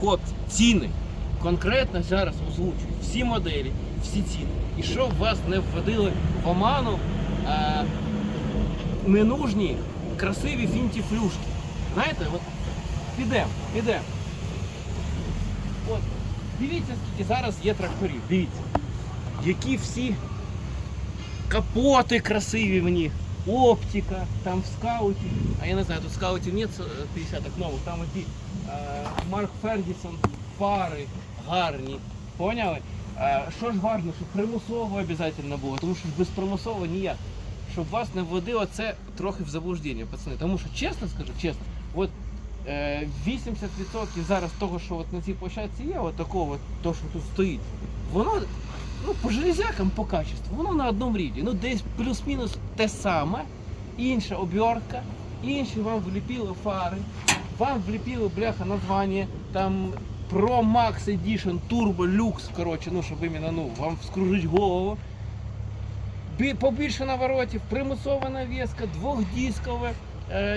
Хлопці, ціни. Конкретно зараз озвучую всі моделі, всі ціни. І щоб вас не вводили в оману е, ненужні, красиві фінті-флюшки. Знаєте, от підемо, підемо. От, дивіться, скільки зараз є тракторів. Дивіться. Які всі капоти красиві в них, оптика, там в скауті. А я не знаю, тут скаутів нет 50 нових, там оті е, Марк Фергісон, фари гарні. Поняли? Е, що ж важно, щоб примусово обов'язково було, тому що без примусово ніяк. Щоб вас не вводило це трохи в заблуждення, пацани. Тому що чесно скажу, чесно, от е, 80% зараз того, що от на цій площадці є, от такого, от, то, що тут стоїть, воно ну, по железякам по качеству, воно на одному рівні. Ну, десь плюс-мінус те саме, інша обертка, інші вам вліпили фари, вам вліпили бляха названня, там Pro Max Edition Turbo Lux, коротше, ну, щоб іменно, ну, вам скружить голову. Бі- Побільше наворотів, примусова навіска, двохдіскове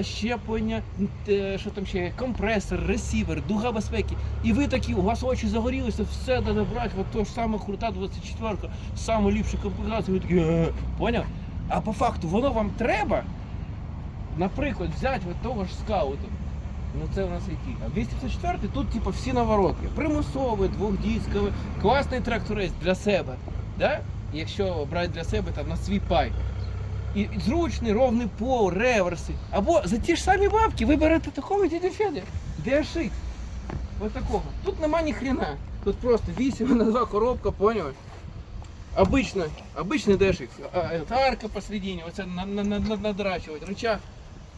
щеплення, е, що там ще компресор, ресівер, дуга безпеки. І ви такі, у вас очі загорілися, все треба брати, то ж саме крута 24 саме ліпша комплектація, ви такі, поняв? А по факту воно вам треба, наприклад, взяти от того ж скауту. Ну це у нас який? А 254 тут типу всі наворотки. Примусовий, двохдісковий, класний тракторець для себе. Да? Якщо брати для себе там на свій пай І і зручний, ровний пол, реверси. Або за ті ж самі бабки ви берете такого дядя Федя. DSX. Ось такого. Тут нема ні хрена. Тут просто 8 на 2 коробка, поняли? Обычно, обычный DSX. А, а, Арка посередині, оце на- на- на- на- надрачувати, рычаг.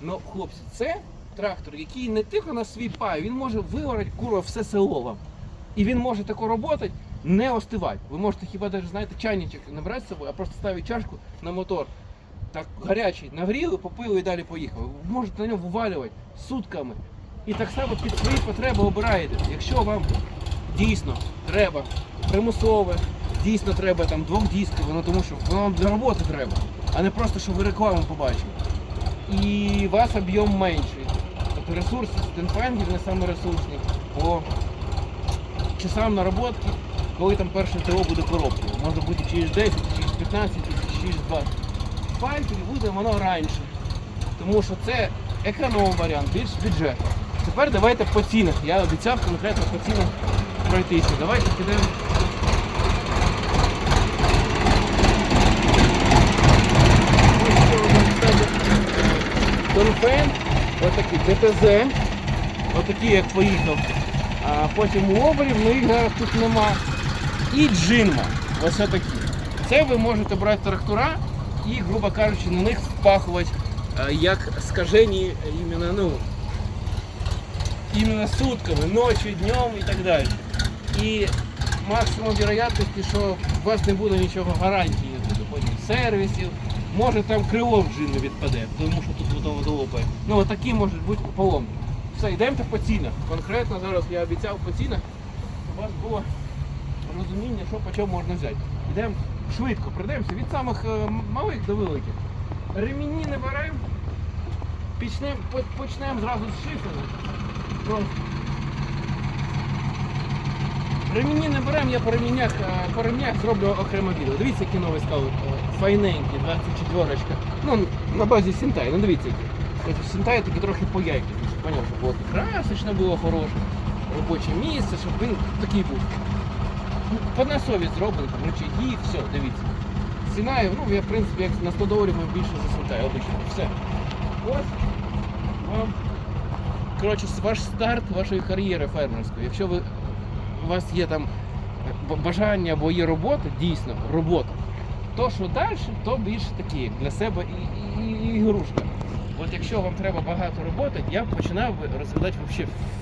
Ну, хлопці, це трактор, який не тільки на свій пай, він може виварити курва все село вам. І він може тако працювати, не остивати. Ви можете хіба навіть, знаєте, чайничок не брати з собою, а просто ставити чашку на мотор. Так гарячий, нагріли, попили і далі поїхали. Ви можете на ньому вивалювати сутками. І так само під свої потреби обираєте. Якщо вам дійсно треба примусове, дійсно треба там двохдіскове, ну тому що воно вам для роботи треба, а не просто, щоб ви рекламу побачили. І вас об'єм менший. Тобто ресурс стенфангів не саме ресурсний по часам наработки, коли там перше ТО буде коробкою. Може бути через 10, через 15, через 20. Файкері буде воно раніше. Тому що це економ варіант, більш бюджетний. Тепер давайте по цінах. Я обіцяв конкретно по цінах пройтися. Давайте підемо. Донфен, отакий ДТЗ, отакий як поїхав. А потім Лобрів, ну їх тут нема. І Джинма. Ось такі. Це ви можете брати трактора і, грубо кажучи, на них впахувати е, як скажені іменно, ну, іменно сутками, ночі, днем і так далі. І максимум вероятності, що у вас не буде нічого гарантії, потім сервісів. Може там крило в джину відпаде, тому що тут воно долопає. Ну отакі можуть бути поломки. Все, йдемо по цінах. Конкретно зараз я обіцяв по цінах, щоб у вас було розуміння, що по чому можна взяти. Йдемо швидко, пройдемося від самих е, малих до великих. Ремінні не беремо. Почнемо почнемо зразу з. Просто. Ремені не беремо, я по ремінях, е, по ремнях зроблю окремо відео. Дивіться, які новий скаут. е, Файненький, 24 Ну, на базі Сінтай, ну дивіться які. Сінтай такі трохи по яйки. Поняв, було красочно було хороше, робоче місце, щоб він такий був. На совість зроблений, там рычаги, все, дивіться. Ціна, ну, я, в принципі, як на 100 доларів ми більше за Сінтай обично. Все. Ось вам. Коротше, ваш старт вашої кар'єри фермерської. Якщо ви у вас є там бажання або є робота, дійсно робота, то що далі, то більше такі для себе і, і, і ігрушка. От якщо вам треба багато роботи, я б починав розглядати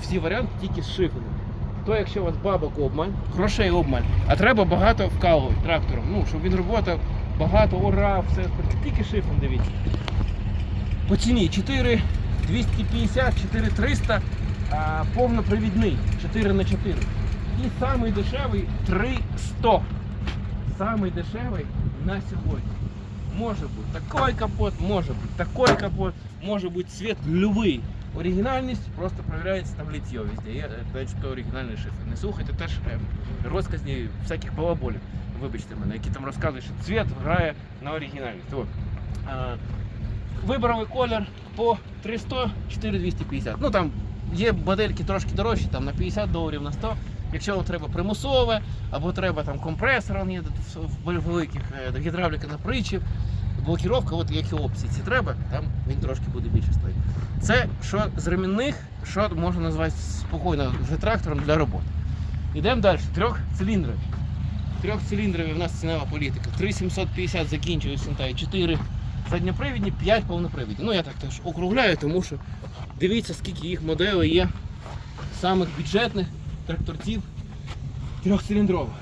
всі варіанти тільки з шифером. То якщо у вас бабок обмаль, грошей обмаль, а треба багато вкалувати трактором, ну, щоб він роботав, багато орав, все, тільки шифром дивіться. По ціні 4 250, 4 300, а, повнопривідний 4 на 4 І самий дешевий 300. Самий дешевий на сьогодні. Може бути такий капот, може бути такий капот, може бути цвет любий. Оригінальність просто перевіряється там літьо везде. Є, е, до то оригінальний шифр. Не слухайте теж е, розказні всяких балаболів, вибачте мене, які там розказують, що цвіт грає на оригінальність. От. Вибрали колір по 300, 4250. Ну там є модельки трошки дорожчі, там на 50 доларів, на 100. Якщо вам треба примусове, або треба там компресор, він є в великих е, гідравліка на причіп, блокіровка, от які опції ці треба, там він трошки буде більше стоїть. Це що з ремінних, що можна назвати спокійно вже трактором для роботи. Йдемо далі. Трьохциліндрові. Трьохциліндрові в нас цінова політика. 3750 закінчує Сентай, 4 задньопривідні, 5 повнопривідні. Ну я так теж округляю, тому що дивіться, скільки їх моделей є самих бюджетних тракторців трьохциліндрових.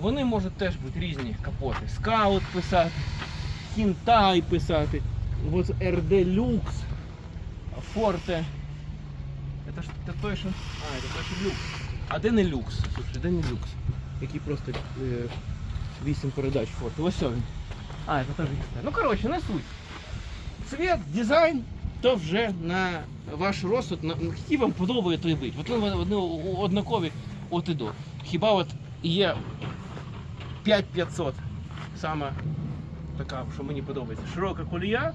Вони можуть теж бути різні капоти. Скаут писати, Хінтай писати, от RD Lux, Forte. Это ж це той, що. А, це той, що люкс. А де не люкс? Слушай, де не люкс? Який просто е, 8 передач Forte. Ось він. А, це теж Xtai. Ну коротше, не суть. Цвет, дизайн, то вже на ваш розсуд, на, який вам подобає той бить. От вони однакові от і до. Хіба от є 5500 саме така, що мені подобається. Широка колія,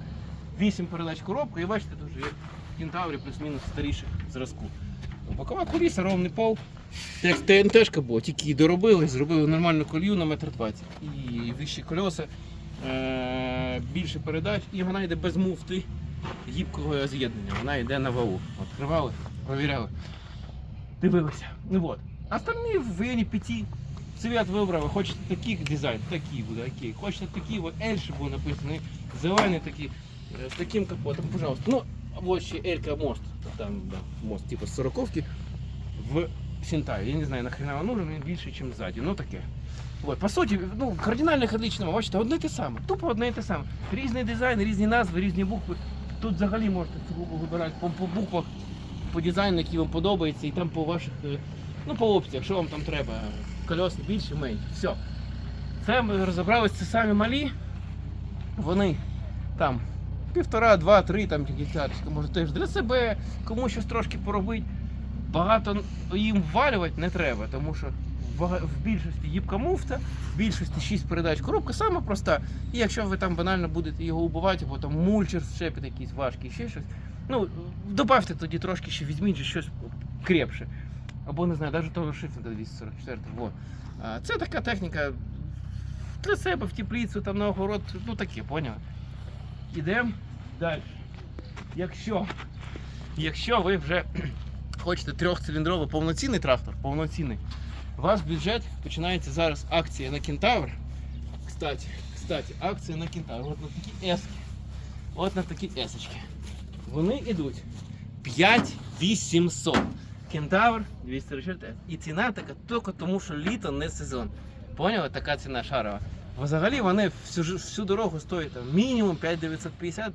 8 передач коробка, і бачите, тут є кентаврі плюс-мінус старіших зразку. Бокова коліса, ровний пол. Як ТНТшка була, тільки її доробили, зробили нормальну колію на метр 20. І вищі кольоса, е- більше передач, і вона йде без муфти гібкого з'єднання. Вона йде на валу. Відкривали, провіряли. Дивилися. Ну от. Остальні в районі 5 цвет вибрали. Хочете такий дизайн, такий буде, окей. Хочете такий, от L ще був написаний, зелений такий, е, з таким капотом, пожалуйста. Ну, вот ще Елька мост, там да, мост типу 40 в Сінтаю. Я не знаю, нахрена він нужен, він більше, ніж ззаді. Ну таке. От, по суті, ну, кардинальних нема. Бачите, одне те саме. Тупо одне те саме. Різний дизайн, різні назви, різні букви. Тут взагалі можете цю вибирати по, по буквах, по дизайну, який вам подобається, і там по ваших, е, ну по опціях, що вам там треба. Кольоси більше, менше. Все. Це ми розібралися, це самі малі. Вони там півтора, два, три там гектарчика, може теж для себе, кому щось трошки поробити. Багато їм ввалювати не треба, тому що в більшості їбка муфта, в більшості 6 передач коробка сама проста. І якщо ви там банально будете його убивати, або там мульчер щепить якийсь важкий, ще щось. Ну, добавте тоді трошки ще візьміть щось крепше. Або не знаю, навіть того шифінга 244. Во. Це така техніка для себе в теплицю, там на огород, ну таке, поняв? Ідемо далі. Якщо, якщо ви вже хочете трьохциліндровий повноцінний трактор, повноцінний, ваш бюджет починається зараз акція на Кентавр. Кстати, кстати, акція на Кентавр. От на такі ески. От на такі есочки. Вони йдуть 5800. Кентавр 244. І ціна така тільки тому, що літо не сезон. Поняли? Така ціна шарова. Взагалі вони всю, всю дорогу стоять там, мінімум 5950.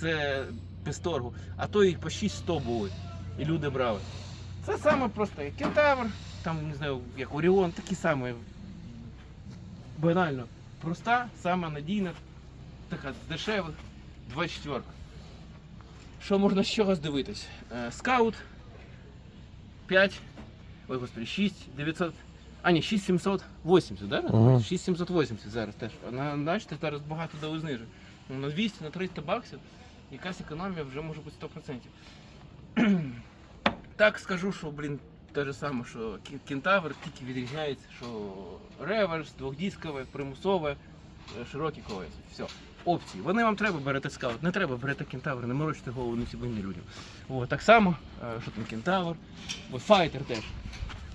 Це без торгу. А то і по 6100 були. І люди брали. Це саме просто як кентавр, там не знаю, як Оріон, такі самі. Банально. Проста, сама надійна, така з дешевих 24. Що можна з чогось дивитись? Е, Скаут 5, ой господи, 6 900, а ні, 6780, да? Мгм. 6780 зараз теж. На, бачите, зараз багато дали знижок. Ну, На 200, на 300 баксів якась економія вже може бути 100%. так скажу, що, блін, те же саме, що кентавр тільки відрізняється, що реверс, двохдіскове, примусове, е, широкі колеса. Все. Опції. Вони вам треба берете скаут, не треба берете кентавр, не морочите голову не сьогодні людям. О, так само, е, що там кентавр, О, файтер теж.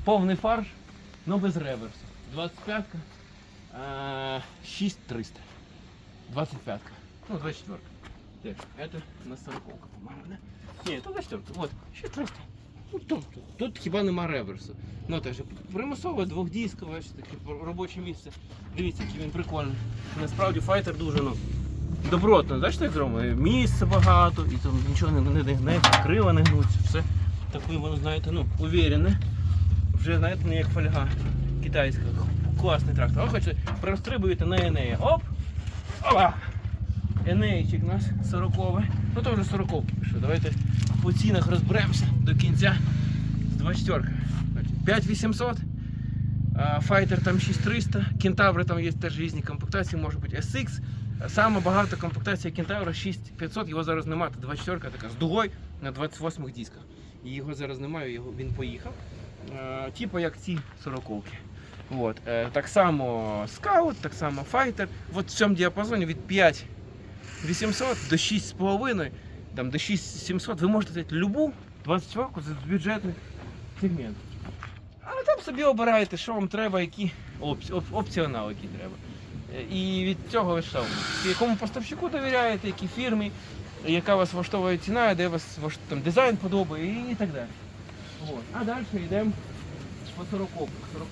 Повний фарш, але без реверсу. 25-ка, е, 6300. 25-ка. Ну, 24 Так, это на 40 по-моему, да? Ні, то 24 Вот, 6300. Ну, тут, тут хіба нема реверсу. Ну, теж примусове, двохдійськове, таке робоче місце. Дивіться, який він прикольний. Насправді файтер дуже, ну, добротно, бачите, як зроблено? Місця багато, і там нічого не, не, не, не крила не гнуться, все таке, воно, знаєте, ну, уверене. Вже, знаєте, не як фольга китайська. Класний трактор. А хочете, прострибуєте на Енея. Оп! Опа! Енеїчик наш 40 Ну то вже 40 пішли. Давайте по цінах розберемося до кінця з 24. 5800. а, Fighter там 6300, Кентаври там є теж різні комплектації, може бути SX. Саме багато комплектація Кентавра 6500, його зараз немає. 24 така з дугою на 28 дисках. І його зараз немає, його, він поїхав. Е, Типу як ці 40-ки. От. Е, Так само Scout, так само Fighter. От в цьому діапазоні від 5800 до 6,5, там, до 6700 ви можете взяти любу 24 з бюджетних сегментів. Але там собі обираєте, що вам треба, які опці- оп- опціонал, який треба. І від цього що? Якому поставщику довіряєте, якій фірмі, яка вас влаштовує ціна, де вас там, дизайн подобає і, так далі. От. А далі йдемо по 40 40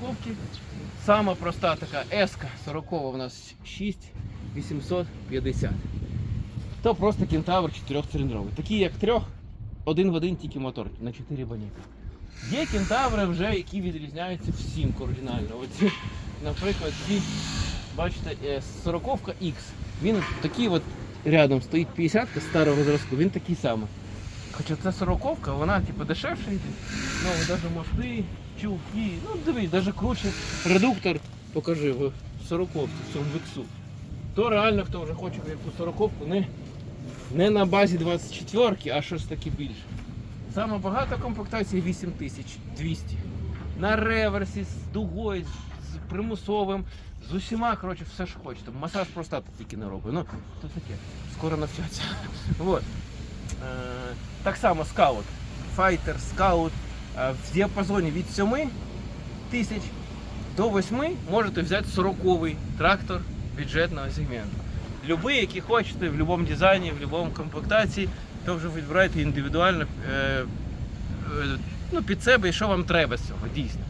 Сама проста така S 40 у нас 6850. То просто кентавр 4-циліндровий. Такий як трьох, один в один тільки мотор на 4 баніка. Є кентаври вже, які відрізняються всім кардинально. Оці, наприклад, ці, бачите, е, 40 X. Він такий от рядом стоїть 50-ка старого зразку, він такий самий. Хоча це 40 вона типу дешевша йде. Ну, навіть мости, чулки, ну дивись, навіть круче. Редуктор, покажи в 40 в цьому віксу. То реально, хто вже хоче яку 40 не, не на базі 24-ки, а щось таке більше. Саме багата комплектація 8200. На реверсі, з дугою, примусовим, з усіма, коротше, все що хочете. Масаж простати тільки не робить. Ну, то таке. Скоро навчаться. Вот. Е, так само скаут. Файтер, скаут. Е, в діапазоні від 7 тисяч до 8 можете взяти 40-й трактор бюджетного сегменту. Любий, який хочете, в будь-якому дизайні, в будь-якому комплектації, то вже відбираєте індивідуально е, ну, під себе і що вам треба з цього, дійсно.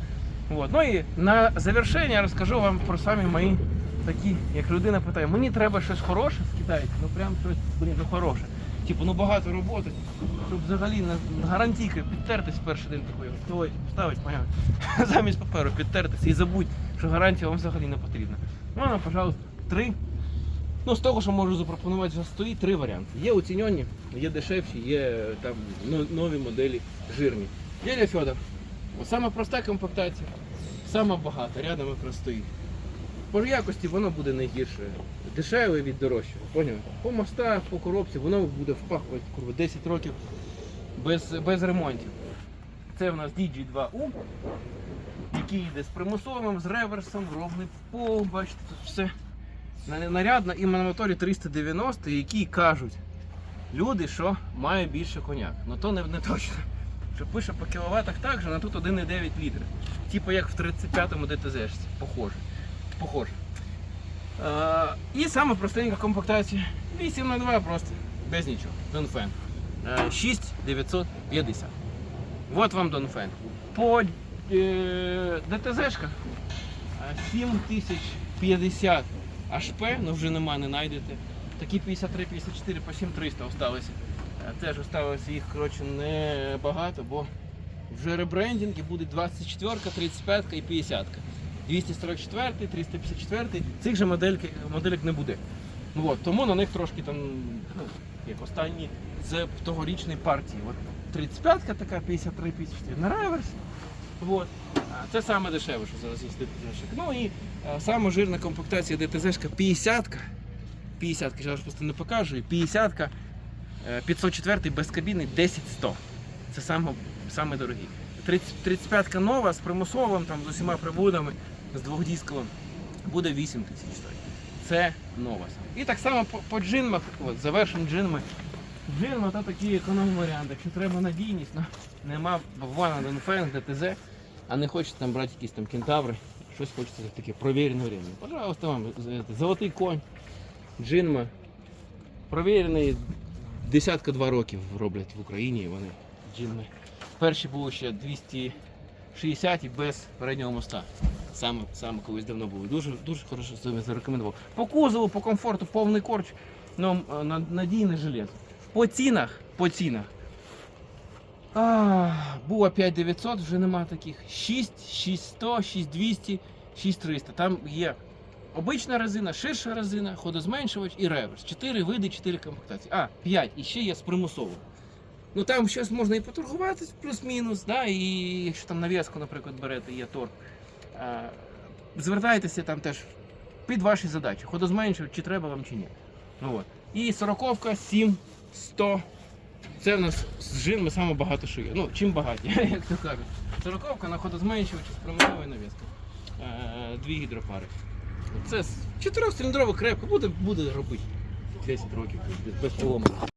От. Ну і на завершення розкажу вам про самі мої такі, як людина питає, мені треба щось хороше з китайців, ну прям щось блін, ну, хороше. Типу, ну багато роботи, щоб взагалі на гарантійки підтертись перший день такої. Ой, ставить моя замість паперу підтертися і забудь, що гарантія вам взагалі не потрібна. Ну, вона, пожалуйста, три. Ну, з того, що можу запропонувати вже стоїть, три варіанти. Є оцінені, є дешевші, є там нові моделі жирні. Дядя Федор, саме проста комплектація, саме багата, рядом якраз стоїть. По якості воно буде найгірше. Дешеве від дорожчого. Поняв? По мостах, по коробці, воно буде впахувати курва, 10 років без, без ремонтів. Це в нас DG2U, який йде з примусовим, з реверсом, ровний пол, бачите, тут все нарядно і на моторі 390, які кажуть люди, що має більше коняк. Ну то не, не точно. Пише по кіловатах так же, на тут 1,9 літра. Типу як в 35-му ДТЗ. Похоже. Похоже. Е, і саме простенька комплектація. 8 на 2 просто. Без нічого. Донфен. Е, 6950. Вот вам Донфен. По е, е, 7050 HP, ну вже нема, не знайдете. Такі 53-54 по 7300 осталися. Е, Теж осталося їх коротше, не багато, бо вже ребрендинг і буде 24, 35 і 50. 244, 354, цих же модельки, моделек не буде. Ну, от, тому на них трошки там, ну, як останні з тогорічної партії. От 35 така, 53, 54 на реверс. От. Це саме дешеве, що зараз є. Ну і е, саме жирна комплектація ДТЗ-шка 50-ка. 50 я ж просто не покажу. 50 е, 504 без кабіни 10100. Це саме, дорогі. 30, 35 нова з примусовим, там, з усіма прибудами, з двохдісковим, буде 8 тисяч стоїть. Це нова. І так само по, по джинмах, от, завершимо джинми. Джинма то такий економ варіант. Якщо треба надійність, ну, нема бавана Донфен, ДТЗ, а не хочете там брати якісь там кентаври, щось хочеться таке провірене время. Пожалуйста, вам золотий конь, джинма. Провірений десятка два років роблять в Україні вони джинми. Перші були ще 260 і без переднього моста. Саме, саме колись давно було. Дуже, дуже хорошо зарекомендував. По кузову, по комфорту, повний корч, ну, е, надійне железо. По цінах, по цінах. А, було 5900, вже нема таких. 6, 6100, 6200, 6300. Там є обична резина, ширша резина, ходозменшувач і реверс. Чотири види, чотири комплектації. А, п'ять. І ще є з примусовим. Ну там щось можна і поторгуватись, плюс-мінус, да, і якщо там нав'язку, наприклад, берете, є торг. Звертайтеся там теж під ваші задачі. Ходозменшувач, чи треба вам, чи ні. От. І сороковка 7 100. Це в нас з жинами саме багато шиє. Ну, чим багаті, як то кажуть. Сороковка на ходозменшувач з примусовою нав'язкою. Е, Дві гідропари. Це з- чотирьохциліндрова крепка, буде, буде робити 10 років без, поломки.